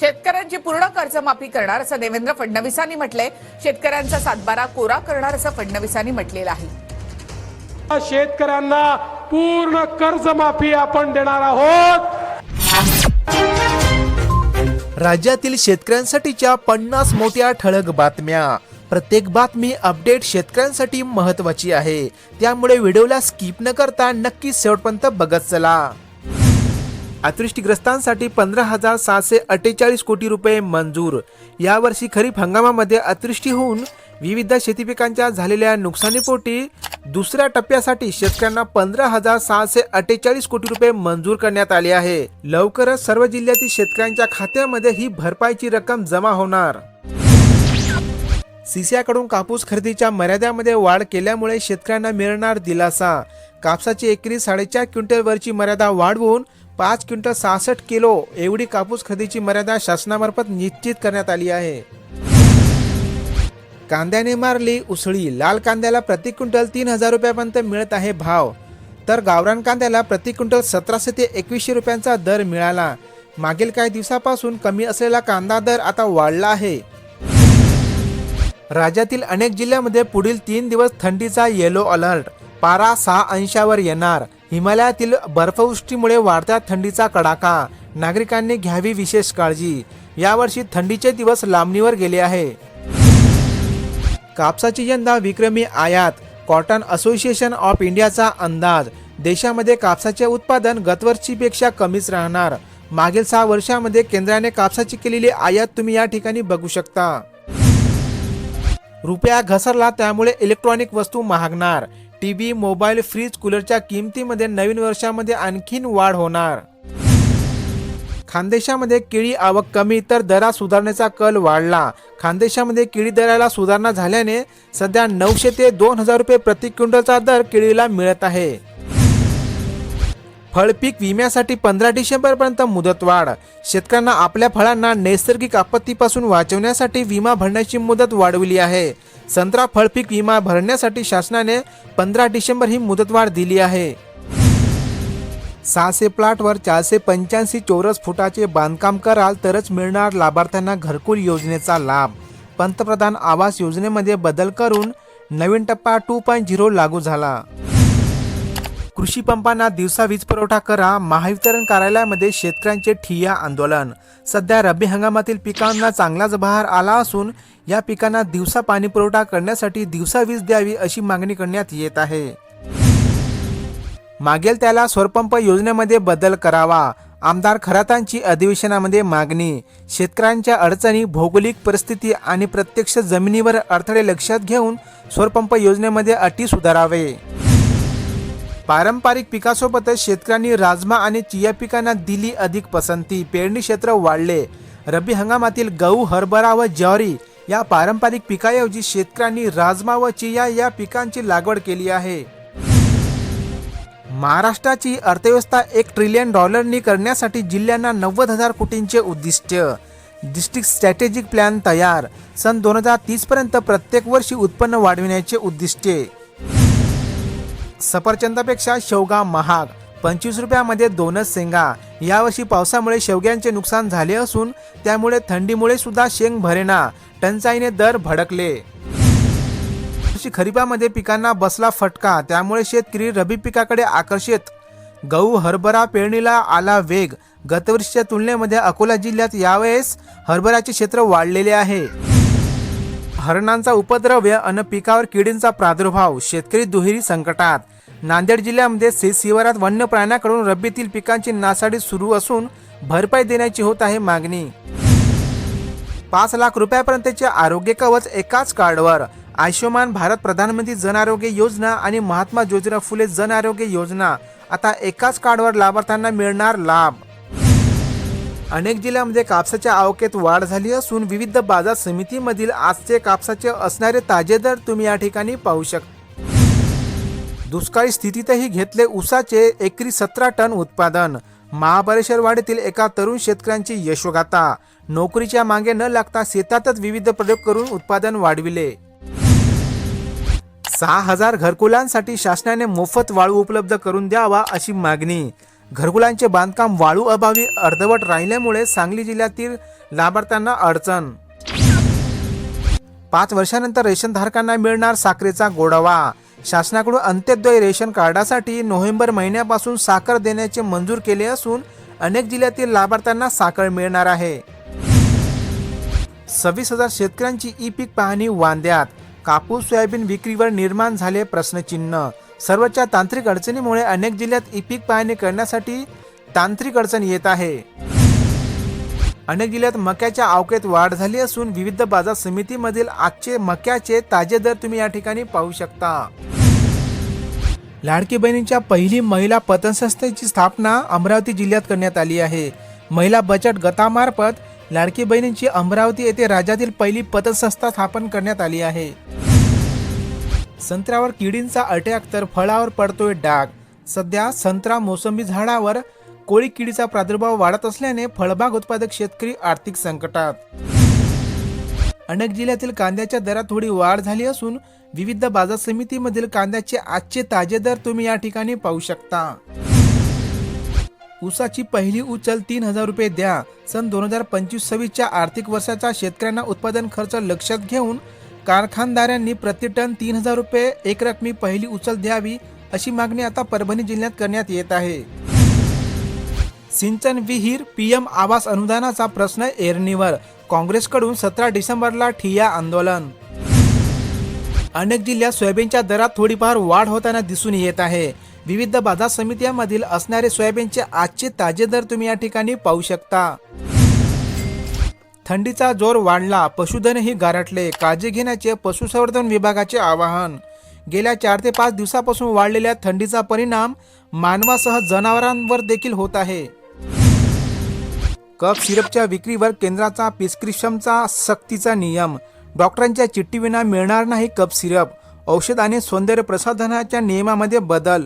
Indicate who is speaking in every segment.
Speaker 1: शेतकऱ्यांची पूर्ण कर्जमाफी करणार असं देवेंद्र फडणवीसांनी म्हटलंय. शेतकऱ्यांचा सातबारा कोरा करणार असं फडणवीसांनी म्हटलेलं आहे.
Speaker 2: शेतकऱ्यांना पूर्ण कर्जमाफी आपण देणार आहोत.
Speaker 3: राज्यातील शेतकऱ्यांसाठीच्या पन्नास मोठ्या ठळक बातम्या. प्रत्येक बातमी अपडेट शेतकऱ्यांसाठी महत्वाची आहे. त्यामुळे व्हिडिओला स्किप न करता नक्की शेवटपर्यंत बघत चला. अतिवृष्टीग्रस्तांसाठी पंधरा हजार सहाशे अठ्ठेचाळीस कोटी रुपये मंजूर. यावर्षी खरीप हंगामामध्ये अतिवृष्टी होऊन विविध शेती पिकांच्या झालेल्या नुकसानीपोटी दुसऱ्या टप्प्यासाठी शेतकऱ्यांना पंधरा हजार सहाशे अठ्ठेचाळीस कोटी रुपये मंजूर करण्यात आले आहे. लवकरच सर्व जिल्ह्यातील शेतकऱ्यांच्या खात्यामध्ये ही भरपाईची रक्कम जमा होणार. सीसीआयकडून कापूस खरेदीच्या मर्यादेमध्ये वाढ केल्यामुळे शेतकऱ्यांना मिळणार दिलासा. कापसाची एकरी साडेचार क्विंटलवरची मर्यादा वाढवून पाच क्विंटल सहासष्ट किलो एवढी कापूस खरेदीची मर्यादा शासनामार्फत निश्चित करण्यात आली आहे. कांद्याने मारली उसळी. लाल कांद्याला प्रति क्विंटल तीन हजार रुपयापर्यंत मिळत आहे भाव. तर गावरान कांद्याला प्रति क्विंटल सतराशे ते एकवीसशे रुपयांचा दर मिळाला. मागील काही दिवसापासून कमी असलेला कांदा दर आता वाढला आहे. राज्यातील अनेक जिल्ह्यामध्ये पुढील तीन दिवस थंडीचा येलो अलर्ट. पारा सहा अंशावर येणार. हिमालयातील बर्फवृष्टीमुळे वाढत्या थंडीचा कडाका. नागरिकांनी घ्यावी विशेष काळजी. यावर्षी थंडीचे दिवस लांबणीवर गेले आहे. कापसाची यंदा विक्रमी आयात. कॉटन असोसिएशन ऑफ इंडियाचा अंदाज. देशामध्ये कापसाचे उत्पादन गतवर्षीपेक्षा कमीच राहणार. मागील सहा वर्षामध्ये केंद्राने कापसाची केलेली आयात तुम्ही या ठिकाणी बघू शकता. रुपया घसरला त्यामुळे इलेक्ट्रॉनिक वस्तू महागणार. टीव्ही मोबाईल फ्रीज कूलरच्या किमतीमध्ये नवीन वर्षामध्ये आणखीन वाढ होणार. खानदेशामध्ये केळी आवक कमी तर दरात सुधारण्याचा कल वाढला. खानदेशामध्ये केळी दराला सुधारणा झाल्याने सध्या नऊशे ते दोन हजार रुपये प्रति क्विंटलचा दर केळीला मिळत आहे. फळपीक विम्यासाठी पंधरा डिसेंबरपर्यंत मुदतवाढ. शेतकऱ्यांना आपल्या फळांना नैसर्गिक आपत्तीपासून वाचवण्यासाठी विमा भरण्याची मुदत वाढवली आहे. संत्रा फळपीक विमा भरण्यासाठी शासनाने पंधरा डिसेंबर ही मुदतवाढ दिली आहे. सहाशे प्लॉटवर चारशे पंच्याऐंशी चौरस फुटाचे बांधकाम कराल तरच मिळणार लाभार्थ्यांना घरकुल योजनेचा लाभ. पंतप्रधान आवास योजनेमध्ये बदल करून नवीन टप्पा टू पॉईंट झिरो लागू झाला. कृषी पंपांना दिवसा वीज पुरवठा करा महावितरण कार्यालयामध्ये शेतकऱ्यांचे ठिय्या आंदोलन. सध्या रब्बी हंगामातील पिकांना चांगलाच बहार आला असून या पिकांना दिवसा पाणी पुरवठा करण्यासाठी दिवसा वीज द्यावी अशी मागणी करण्यात येत आहे. मागेल त्याला स्वरपंप योजनेमध्ये बदल करावा आमदार खरातांची अधिवेशनामध्ये मागणी. शेतकऱ्यांच्या अडचणी भौगोलिक परिस्थिती आणि प्रत्यक्ष जमिनीवर अडथळे लक्षात घेऊन स्वरपंप योजनेमध्ये अटी सुधारावे. पारंपरिक पिकासोबतच शेतकऱ्यांनी राजमा आणि चिया पिकांना दिली अधिक पसंती. पेरणी क्षेत्र वाढले. रब्बी हंगामातील गहू हरभरा व ज्वारी या पारंपरिक पिकाऐवजी शेतकऱ्यांनी राजमा व चिया या पिकांची लागवड केली आहे. महाराष्ट्राची अर्थव्यवस्था एक ट्रिलियन डॉलरनी करण्यासाठी जिल्ह्यांना नव्वद हजार कोटींचे उद्दिष्ट. डिस्ट्रिक्ट स्ट्रॅटेजिक प्लॅन तयार. सन दोन हजार तीसपर्यंत प्रत्येक वर्षी उत्पन्न वाढविण्याचे उद्दिष्टे. सफरचंदापेक्षा शेवगा महाग पंचवीस रुपयामध्ये दोनच शेंगा. यावर्षी पावसामुळे शेवग्यांचे नुकसान झाले असून त्यामुळे थंडीमुळे सुद्धा शेंग भरेना टंचाईने दर भडकले. खरीपामध्ये पिकांना बसला फटका त्यामुळे शेतकरी रबी पिकाकडे आकर्षित. गहू हरभरा पेरणीला आला वेग. गतवर्षीच्या तुलनेमध्ये अकोला जिल्ह्यात यावेळेस हरभऱ्याचे क्षेत्र वाढलेले आहे. हरणांचा उपद्रव्य अन पिकावर किडींचा प्रादुर्भाव शेतकरी दुहेरी संकटात. नांदेड जिल्ह्यामध्ये से शिवारात वन्य प्राण्याकडून रब्बीतील पिकांची नासाडी सुरू असून भरपाई देण्याची होत आहे मागणी. पाच लाख रुपयापर्यंतचे आरोग्य कवच एकाच कार्डवर. आयुष्यमान भारत प्रधानमंत्री जन आरोग्य योजना आणि महात्मा ज्योतिराव फुले जन आरोग्य योजना. आता एकाच कार्डवर लाभार्थ्यांना मिळणार लाभ. अनेक जिल्ह्यामध्ये कापसाच्या आवकेत वाढ झाली असून विविध बाजार समितीमधील आजचे कापसाचे असणारे ताजे दर तुम्ही या ठिकाणी पाहू शकता. दुष्काळी स्थितीतही घेतले ऊसाचे एकरी सतरा टन उत्पादन. महाबळेश्वरवाडीतील एका तरुण शेतकऱ्यांची यशोगाथा. नोकरीच्या मागे न लागता शेतातच विविध प्रयोग करून उत्पादन वाढविले. सहा हजार घरकुलांसाठी शासनाने मोफत वाळू उपलब्ध करून द्यावा अशी मागणी. घरकुलांचे बांधकाम वाळू अभावी अर्धवट राहिल्यामुळे सांगली जिल्ह्यातील लाभार्थ्यांना अडचण. पाच वर्षानंतर रेशनधारकांना मिळणार साखरेचा गोडवा. शासनाकडून अंत्योदय रेशन कार्डासाठी नोव्हेंबर महिन्यापासून साखर देण्याचे मंजूर केले असून अनेक जिल्ह्यातील लाभार्थ्यांना साखर मिळणार आहे. सव्वीस हजार शेतकऱ्यांची ई पीक पाहणी वांद्यात. कापूस सोयाबीन विक्रीवर निर्माण झाले प्रश्नचिन्ह. सर्वच्या तांत्रिक अडचणीमुळे अनेक जिल्ह्यात ई पीक पाहणी करण्यासाठी तांत्रिक अडचण येत आहे. अनेक जिल्ह्यात मक्याच्या आवकेत वाढ झाली असून विविध बाजार समितीमधील आजचे मक्याचे ताजे दर तुम्ही या ठिकाणी पाहू शकता. लाडकी बहिणींच्या पहिली महिला पतनसंस्थेची स्थापना अमरावती जिल्ह्यात करण्यात आली आहे. महिला बचत गटामार्फत लाडकी बहिणींची अमरावती येथे राज्यातील पहिली पतनसंस्था स्थापन करण्यात आली आहे. संत्र्यावर किडींचा अटॅक तर फळावर पडतोय डाग. सध्या संत्रा मोसंबी झाडावर कोळी किडीचा प्रादुर्भाव वाढत असल्याने फळबाग उत्पादक शेतकरी आर्थिक संकटात. अनेक जिल्ह्यातील कांद्याच्या दरात थोडी वाढ झाली असून विविध बाजार समितीमधील कांद्याचे आजचे ताजे दर तुम्ही या ठिकाणी पाहू शकता. ऊसाची पहिली उचल तीन हजार रुपये द्या. सन दोन हजार पंचवीस सव्वीसच्या आर्थिक वर्षाचा शेतकऱ्यांना उत्पादन खर्च लक्षात घेऊन कारखानदारांनी प्रति टन तीन हजार रुपये एकरकमी पहिली उचल द्यावी अशी मागणी आता परभणी जिल्ह्यात करण्यात येत आहे. सिंचन विहीर पीएम आवास अनुदानाचा प्रश्न एरणीवर. काँग्रेसकडून सतरा डिसेंबरला ठिया आंदोलन. अनेक जिल्ह्यात सोयाबीनच्या दरात थोडीफार वाढ होताना दिसून येत आहे. विविध बाजार समित्यांमधील असणारे सोयाबीनचे आजचे ताजे दर तुम्ही या ठिकाणी पाहू शकता. थंडीचा जोर वाढला पशुधनही गारटले काळजी घेण्याचे पशुसंवर्धन विभागाचे आवाहन. गेल्या चार ते पाच दिवसापासून वाढलेल्या थंडीचा परिणाम मानवासह जनावरांवर देखील होत आहे. कफ सिरपच्या विक्रीवर केंद्राचा प्रिस्क्रिप्शनचा सक्तीचा नियम. डॉक्टरांच्या चिठ्ठीविना मिळणार नाही कप सिरप. औषध आणि सौंदर्य प्रसाधनाच्या नियमामध्ये बदल.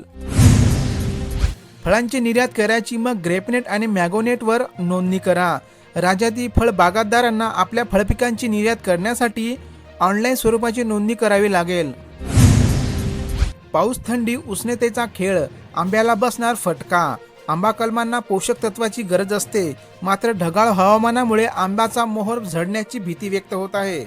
Speaker 3: फळांची निर्यात करायची मग ग्रेपनेट आणि मॅगोनेटवर नोंदणी करा. राज्यातील फळ बागायतदारांना आपल्या फळपिकांची निर्यात करण्यासाठी ऑनलाईन स्वरूपाची नोंदणी करावी लागेल. पाऊस थंडी उष्णतेचा खेळ आंब्याला बसणार फटका. आंबा कलमांना पोषक तत्वाची गरज असते. मात्र ढगाळ हवामानामुळे आंब्याचा मोहर झडण्याची भीती व्यक्त होत आहे.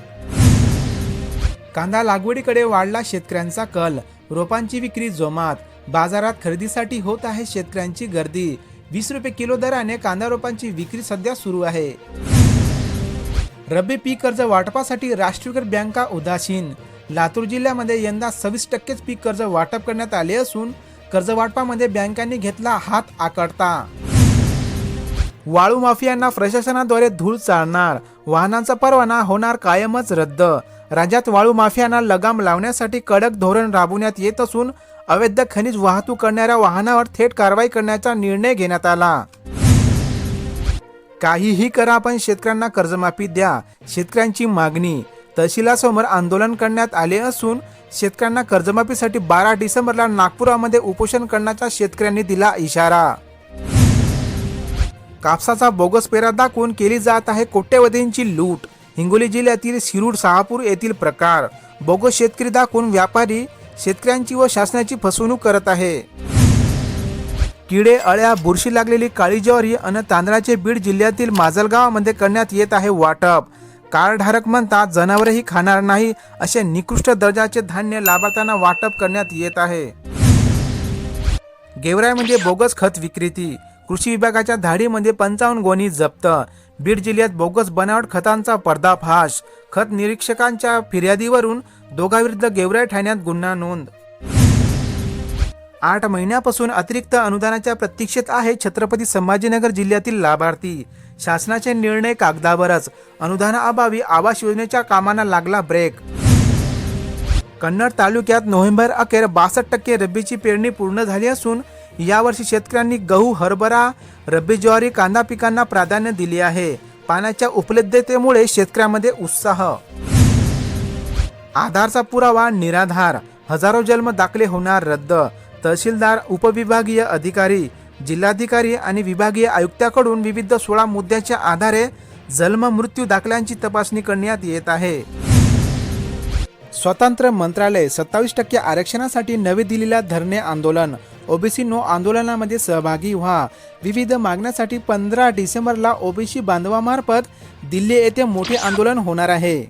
Speaker 3: कांदा लागवडीकडे वाढला शेतकऱ्यांचा कल. रोपांची विक्री जोमात. बाजारात खरेदीसाठी होत आहे शेतकऱ्यांची गर्दी. वीस रुपये किलो दराने कांदा रोपांची विक्री सध्या सुरू आहे. रब्बी पीक कर्ज वाटपासाठी राष्ट्रीयकृत बँका उदासीन. लातूर जिल्ह्यामध्ये यंदा सव्वीस टक्केच पीक कर्ज वाटप करण्यात आले असून कर्ज वाटपामध्ये बँकांनी घेतला हात आकडता वाळू माफियांना प्रशासनाद्वारे धूळ चालणार. वाहनांचा परवाना होणार कायमच रद्द. राज्यात वाळू माफियांना लगाम लावण्यासाठी कडक धोरण राबवण्यात येत असून अवैध खनिज वाहतूक करणाऱ्या वाहनावर थेट कारवाई करण्याचा निर्णय घेण्यात आला. काहीही करा पण शेतकऱ्यांना कर्जमाफी द्या शेतकऱ्यांची मागणी. तहसीलासमोर आंदोलन करण्यात आले असून शेतकऱ्यांना कर्जमाफीसाठी बारा डिसेंबरला नागपुरामध्ये उपोषण करण्याचा शेतकऱ्यांनी दिला इशारा. कापसाचा बोगस पेरा दाखवून केली जात आहे कोट्यवधींची लूट. हिंगोली जिल्ह्यातील शिरूर शहापूर येथील प्रकार. बोगस शेतकरी दाखवून व्यापारी शेतकऱ्यांची व शासनाची फसवणूक करत आहे. किडे अळ्या बुरशी लागलेली काळी ज्वारी आणि तांदळाचे बीड जिल्ह्यातील माजलगावामध्ये करण्यात येत आहे वाटप. कारधारक म्हणतात जनावरही खाणार नाही असे निकृष्ट दर्जाचे धान्य लाभार्थ्यांना वाटप करण्यात येत आहे. गेवराईमध्ये म्हणजे बोगस खत विक्रेती. कृषी विभागाच्या धाडीमध्ये पंचावन्न गोणी जप्त. बीड जिल्ह्यात बोगस बनावट खतांचा पर्दाफाश. खत निरीक्षकांच्या फिर्यादीवरून दोघांविरुद्ध गेवराई ठाण्यात गुन्हा नोंद. आठ महिन्यापासून अतिरिक्त अनुदानाच्या प्रतीक्षेत आहे छत्रपती संभाजीनगर जिल्ह्यातील लाभार्थी. शासनाचे निर्णय कागदावरच. अनुदानाअभावी आवास योजनेच्या कामांना लागला ब्रेक कन्नड तालुक्यात नोव्हेंबर अखेर बासष्ट टक्के रब्बीची पेरणी पूर्ण झाली असून यावर्षी शेतकऱ्यांनी गहू हरभरा रब्बी ज्वारी कांदा पिकांना प्राधान्य दिले आहे. पाण्याच्या उपलब्धतेमुळे शेतकऱ्यांमध्ये उत्साह. आधारचा पुरावा निराधार. हजारो जन्म दाखले होणार रद्द. तहसीलदार उपविभागीय अधिकारी जिल्हाधिकारी आणि विभागीय आयुक्ताकडून विविध सोळा मुद्द्याच्या आधारे जन्म मृत्यू दाखल्यांची तपासणी करण्यात येत आहे. स्वतंत्र मंत्रालय सत्तावीस टक्के आरक्षणासाठी नवी दिल्लीला धरणे आंदोलन. ओबीसीनो आंदोलनामध्ये सहभागी व्हा. विविध मागण्यासाठी पंधरा डिसेंबरला ओबीसी बांधवामार्फत दिल्ली येथे मोठे आंदोलन होणार आहे.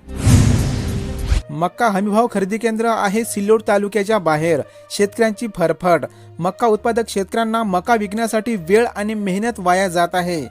Speaker 3: मक्का हमीभाव खरेदी केंद्र आहे सिल्लोड तालुक्याच्या बाहेर. शेतकऱ्यांची फरफट. मक्का उत्पादक शेतकऱ्यांना मका विकण्यासाठी वेळ आणि मेहनत वाया जात आहे.